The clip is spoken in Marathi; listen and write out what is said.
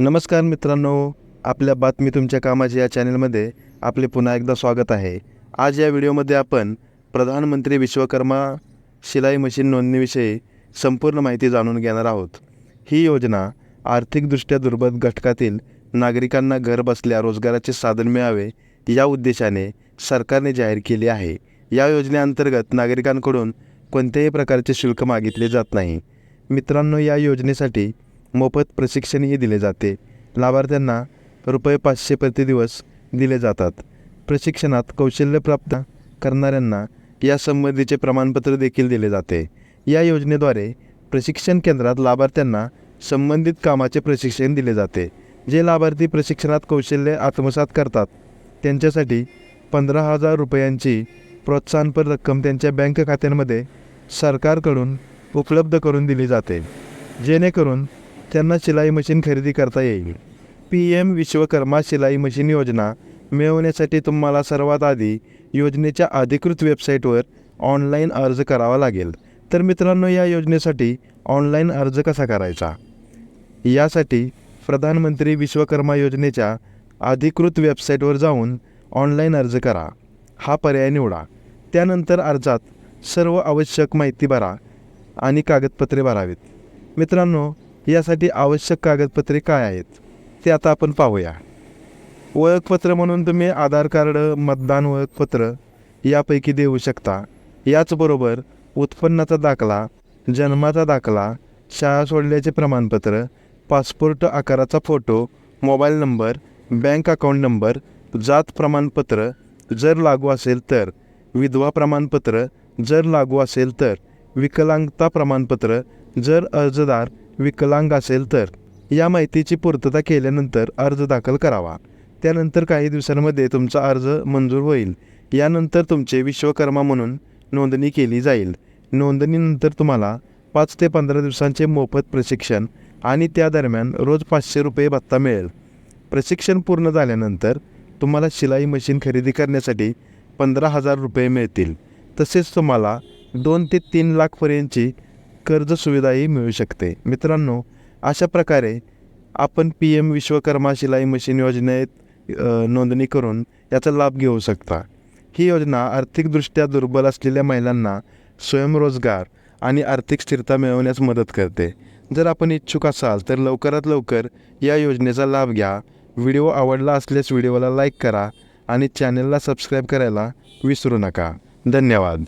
नमस्कार मित्रांनो आपल्या बातमी तुमच्या कामाच्या या चॅनलमध्ये आपले पुन्हा एकदा स्वागत आहे. आज या व्हिडिओमध्ये आपण प्रधानमंत्री विश्वकर्मा शिलाई मशीन नोंदणीविषयी संपूर्ण माहिती जाणून घेणार आहोत. ही योजना आर्थिकदृष्ट्या दुर्बल घटकातील नागरिकांना घर बसल्या रोजगाराचे साधन मिळावे या उद्देशाने सरकारने जाहीर केली आहे. या योजनेअंतर्गत नागरिकांकडून कोणत्याही प्रकारचे शुल्क मागितले जात नाही. मित्रांनो या योजनेसाठी मोफत प्रशिक्षणही दिले जाते. लाभार्थ्यांना रुपये पाचशे प्रति दिवस दिले जातात. प्रशिक्षणात कौशल्य प्राप्त करणाऱ्यांना यासंबंधीचे प्रमाणपत्र देखील दिले जाते. या योजनेद्वारे प्रशिक्षण केंद्रात लाभार्थ्यांना संबंधित कामाचे प्रशिक्षण दिले जाते. जे लाभार्थी प्रशिक्षणात कौशल्य आत्मसात करतात त्यांच्यासाठी पंधरा हजार रुपयांची प्रोत्साहनपर रक्कम त्यांच्या बँक खात्यांमध्ये सरकारकडून उपलब्ध करून दिली जाते. जेणेकरून त्यांना शिलाई मशीन खरेदी करता येईल. पी एम विश्वकर्मा शिलाई मशीन योजना मिळवण्यासाठी तुम्हाला सर्वात आधी योजनेच्या अधिकृत वेबसाईटवर ऑनलाईन अर्ज करावा लागेल. तर मित्रांनो या योजनेसाठी ऑनलाईन अर्ज कसा करायचा? यासाठी प्रधानमंत्री विश्वकर्मा योजनेच्या अधिकृत वेबसाईटवर जाऊन ऑनलाईन अर्ज करा. हा पर्याय निवडा. त्यानंतर अर्जात सर्व आवश्यक माहिती भरा आणि कागदपत्रे भरावीत. मित्रांनो यासाठी आवश्यक कागदपत्रे काय आहेत ते आता आपण पाहूया. ओळखपत्र म्हणून तुम्ही आधार कार्ड मतदान ओळखपत्र यापैकी देऊ शकता. याचबरोबर उत्पन्नाचा दाखला जन्माचा दाखला शाळा सोडल्याचे प्रमाणपत्र पासपोर्ट आकाराचा photo mobile number bank account number जात प्रमाणपत्र जर लागू असेल तर विधवा प्रमाणपत्र जर लागू असेल तर विकलांगता प्रमाणपत्र जर अर्जदार विकलांग असेल तर या माहितीची पूर्तता केल्यानंतर अर्ज दाखल करावा. त्यानंतर काही दिवसांमध्ये तुमचा अर्ज मंजूर होईल. यानंतर तुमचे विश्वकर्मा म्हणून नोंदणी केली जाईल. नोंदणीनंतर तुम्हाला पाच ते पंधरा दिवसांचे मोफत प्रशिक्षण आणि त्या दरम्यान रोज पाचशे रुपये भत्ता मिळेल. प्रशिक्षण पूर्ण झाल्यानंतर तुम्हाला शिलाई मशीन खरेदी करण्यासाठी पंधरा हजार रुपये मिळतील. तसेच तुम्हाला दोन ते तीन लाखपर्यंतची कर्ज सुविधाही मिळू शकते. मित्रांनो अशा प्रकारे आपण पी एम विश्वकर्मा शिलाई मशीन योजनेत नोंदणी करून याचा लाभ घेऊ शकता. ही योजना आर्थिकदृष्ट्या दुर्बल असलेल्या महिलांना स्वयंरोजगार आणि आर्थिक स्थिरता मिळवण्यास मदत करते. जर आपण इच्छुक असाल तर लवकरात लवकर या योजनेचा लाभ घ्या. व्हिडिओ आवडला असल्यास व्हिडिओला लाईक करा आणि चॅनलला सबस्क्राईब करायला विसरू नका. धन्यवाद.